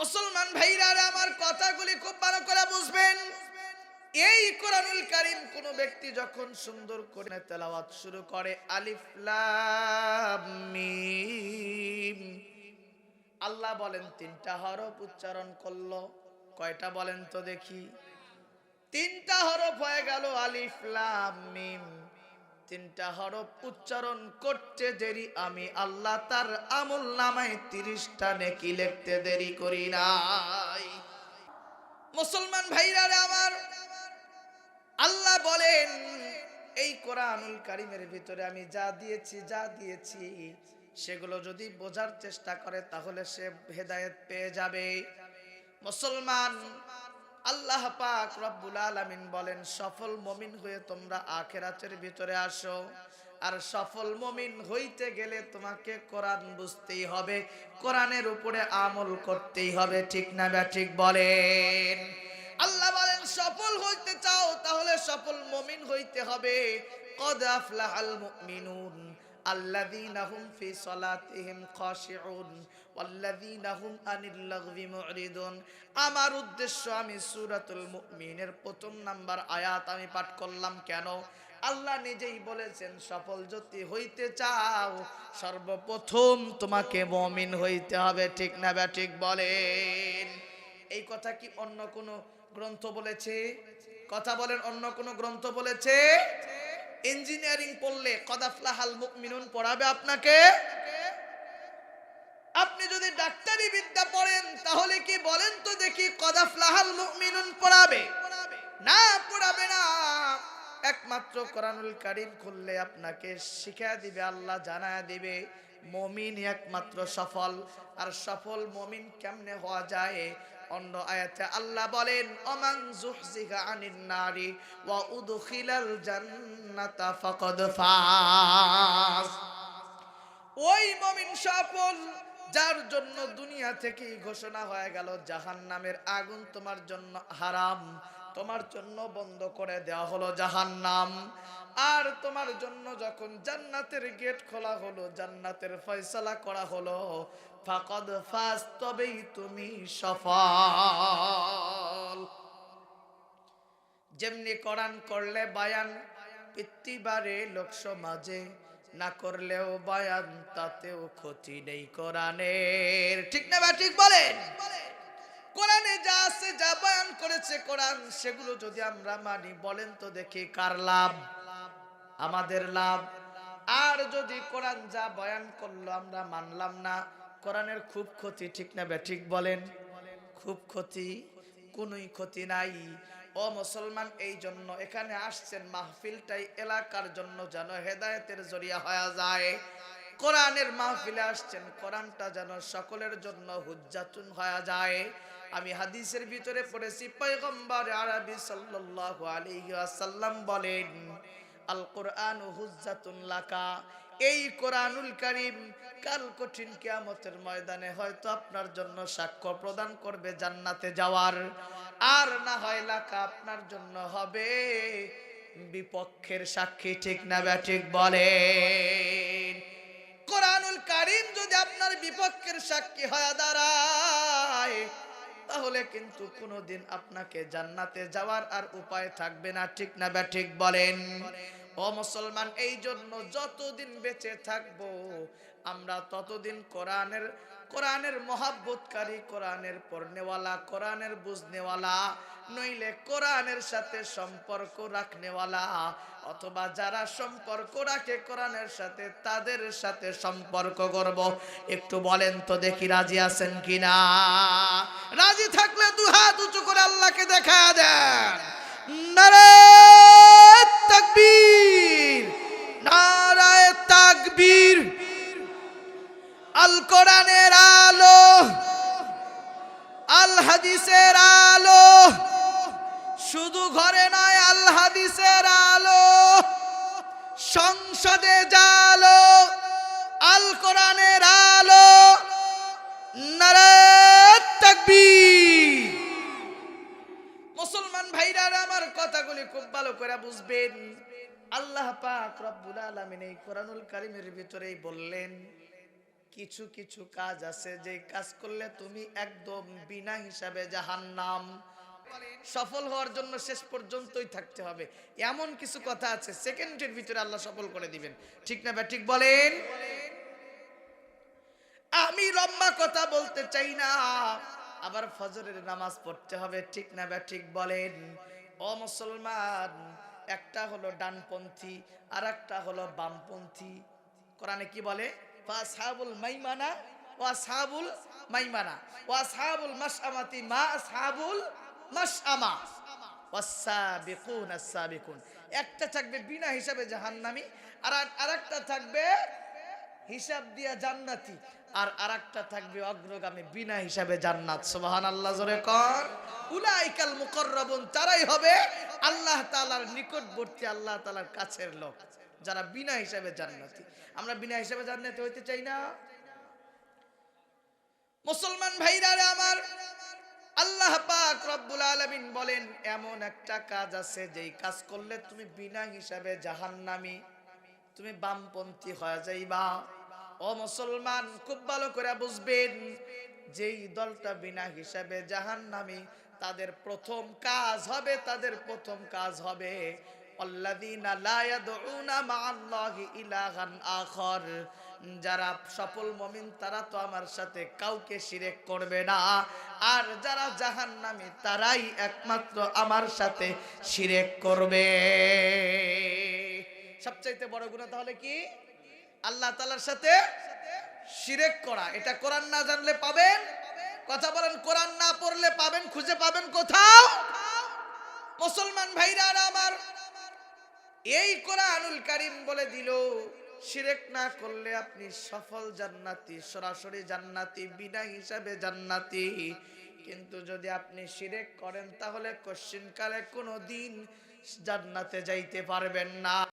মুসলমান ভাইরা আমার কথাগুলি খুব ভালো করে বুঝবেন। এই কোরআনুল কারীম কোন ব্যক্তি যখন সুন্দর করে তেলাওয়াত শুরু করে, আলিফ লাম মিম, আল্লাহ বলেন তিনটা হরফ উচ্চারণ করল। কয়টা বলেন তো দেখি? তিনটা হরফ হয়ে গেল আলিফ লাম মিম। তিনটা হরফ উচ্চারণ করতে দেরি। আমি আল্লাহ তার আমল নামায় তিরিশটা নেকি লিখতে দেরি করি নাই। মুসলমান ভাইরা আমার, আল্লাহ বলেন, এই কোরআনুল কারিমের ভিতরে আমি যা দিয়েছি যা দিয়েছি, সেগুলো যদি বোঝার চেষ্টা করে তাহলে সে হেদায়েত পেয়ে যাবে। মুসলমান আল্লাহ পাক রব্বুল আলামিন বলেন, সফল মমিন হয়ে তোমরা আখেরাতের ভিতরে আসো। আর সফল মমিন হইতে গেলে তোমাকে কোরআন বুঝতেই হবে, কোরআনের উপরে আমল করতেই হবে। ঠিক না বা ঠিক বলেন? আল্লাহ বলেন, সফল হইতে চাও তাহলে সফল মমিন হইতে হবে। কদ আফলাহাল মুমিনুন আল্লাযীনা হুম ফি সালাতিহিম খাশিউন, ওয়াল্লাযীনা হুম আনিল লাগবি মুরিদুন। আমার উদ্দেশ্য আমি সূরাতুল মুমিনের প্রথম নাম্বার আয়াত আমি পাঠ করলাম কেন? আল্লাহ নিজেই বলেছেন, সফল যদি হইতে চাও, সর্বপ্রথম তোমাকে মমিন হইতে হবে। ঠিক না বা ঠিক বলেন। এই কথা কি অন্য কোনো গ্রন্থ বলেছে? কথা বলেন, অন্য কোনো গ্রন্থ বলেছে? ইঞ্জিনিয়ারিং পড়লে কদাফলাহাল মুকমিনুন পড়াবে আপনাকে? আপনি যদি ডাক্তারি বিদ্যা পড়েন, তাহলে কি বলেন তো দেখি কদাফলাহাল মুকমিনুন পড়াবে? না পড়াবে না। একমাত্র কোরআনুল কারিম খুললে আপনাকে শিখা দিবে, আল্লাহ জানায় দিবে, মমিন একমাত্র সফল। আর সফল মমিন কেমনে হওয়া যায়? অন্য আয়াতে আল্লাহ বলেন অমাং জুহজিহা আনিন নারী ওয়া উদখিলাল জান্নাতা ফাকাদ ফাজ। ওই মুমিন সফল, যার জন্য দুনিয়া থেকেই ঘোষণা হয়ে গেল, জাহান্নামের আগুন তোমার জন্য হারাম। তোমার জন্য বন্ধ করে দেওয়া হলো জাহান্নাম। আর তোমার জন্য যখন জান্নাতের গেট খোলা হলো, জান্নাতের ফয়সালা করা হলো, ফাকদ ফাস তবেই তুমি সফল। যেমনি কোরআন করলে বায়ান, পিতৃবারে লোক সমাজে না করলেও বায়ান, তাতেও ক্ষতি নেই কোরআনের। ঠিক না বা ঠিক বলেন? কোরআনে যা আছে, যা বয়ান করেছে কোরআন, সেগুলো যদি আমরা মানি, বলেন তো দেখি কার লাভ? আমাদের লাভ। আর যদি কোরআন যা বয়ান করল, আমরা মানলাম না, কোরআনের খুব ক্ষতি, ঠিক না ঠিক বলেন? খুব ক্ষতি, কোনোই ক্ষতি নাই। ও মুসলমান, এই জন্য এখানে আসছেন মাহফিলটাই এলাকার জন্য যেন হেদায়তের জরিয়া হয়ে যায়। কোরআনের মাহফিলে আসছেন, কোরআনটা যেন সকলের জন্য হুজ্জাতুন হয়ে যায়। আমি হাদিসের ভিতরে পড়েছি, পয়গম্বর আরবি সাল্লাল্লাহু আলাইহি ওয়াসাল্লাম বলেন, আল কোরআন হুজ্জাতুন লাকা। এই কোরআনুল কারীম কাল কঠিন কিয়ামতের ময়দানে হয়তো আপনার জন্য সাক্ষ্য প্রদান করবে জান্নাতে যাওয়ার। আর না হয় লাকা আপনার জন্য হবে বিপক্ষের সাক্ষী, ঠিক না ব্যাঠিক কোরআনুল কারীম যদি আপনার বিপক্ষের সাক্ষী হয়ে দাঁড়ায়, তাহলে কিন্তু কোনদিন আপনাকে জান্নাতে যাওয়ার আর উপায় থাকবে না। ঠিক না বা ঠিক বলেন? ও মুসলমান এই জন্য যতদিন বেঁচে থাকব, আমরা ততদিন কোরআনের কোরআনের মহাব্বতকারী, কোরআনের পড়নেওয়ালা, কোরআনের বুঝনেওয়ালা, নইলে কোরআনের সাথে সম্পর্ক রাখনেওয়ালা, অথবা যারা সম্পর্ক রাখে কোরআনের সাথে, তাদের সাথে সম্পর্ক করব। একটু বলেন তো দেখি রাজি আছেন কিনা? রাজি থাকলে দু হাত উঁচু করে আল্লাহকে দেখা দেন। নারায় তাকবীর নারায় তাকবীর। আল কোরআনের আলো, আল হাদিসের আলো, শুধু ঘরে নয়, আল হাদিসের আলো, সংসদে জালো আল কোরআনের আলো মুসলমান ভাইরা আমার কথাগুলি খুব ভালো করে বুঝবেন। আল্লাহ পাক রব্বুল আলামিন এই কোরআনুল কারীমের ভিতরেই বললেন কিছু কিছু কাজ আছে, যে কাজ করলে তুমি একদম বিনা হিসাবে জাহান্নাম। সফল হওয়ার জন্য শেষ পর্যন্তই থাকতে হবে। এমন কিছু কথা আছে, সেকেন্ডের ভিতরে আল্লাহ সফল করে দিবেন। ঠিক না ঠিক বলেন? আমি লম্বা কথা বলতে চাই না। আবার ফজরের নামাজ পড়তে হবে, ঠিক না ঠিক বলেন? ও মুসলমান, একটা হলো ডানপন্থী আর একটা হলো বামপন্থী। কোরআনে কি বলে? সাহাবুল মাইমানা ও সাহাবুল মাইমানা ও সাহাবুল মাসআমাতি মা সাহাবুল মাসআমা একটা থাকবে বিনা হিসাবে জাহান্নামী, আর আরেকটা থাকবে হিসাব দিয়া জান্নাতি, আর আরেকটা থাকবে অগ্রগামী বিনা হিসাবে জান্নাত। সুবহান আল্লাহ জোরে কর। উলাইকাল মুকররাবুন, তারাই হবে আল্লাহ তাআলার নিকটবর্তী, আল্লাহ তাআলার কাছের লোক। যারা বিনা হিসাবে জান্নাতি। আমরা বিনা হিসাবে জান্নাতি হইতে চাই না। মুসলমান ভাইরা আমার, আল্লাহ পাক রব্বুল আলামিন বলেন, এমন একটা কাজ আছে, যেই কাজ করলে তুমি বিনা হিসাবে জাহান্নামী, তুমি বামপন্থী হয়ে যাইবা। ও মুসলমান, খুব ভালো করে বুঝবেন, যেই দলটা বিনা হিসাবে জাহান্নামী, তাদের প্রথম কাজ হবে, তাদের প্রথম কাজ হবে যারা সফল মমিন, তারা তো আমার সাথে কাউকে শিরেক করবে না। আর যারা জাহান্নামী, তারাই একমাত্র আমার সাথে শিরেক করবে। সবচাইতে বড় গুণা তাহলে কি? আল্লাহ তালার সাথে শিরেক করা। এটা কোরআন না জানলে পাবেন? কথা বলেন, কোরআন না পড়লে পাবেন, খুঁজে পাবেন কোথাও? মুসলমান ভাইরা আমার এই কোরআনুল কারিম বলে দিল, শিরেক না করলে আপনি সফল জান্নাতি, সরাসরি জান্নাতি, বিনা হিসাবে জান্নাতি। কিন্তু যদি আপনি শিরেক করেন, তাহলে কোশ্চিনকালে কোনো দিন জান্নাতে যাইতে পারবেন না।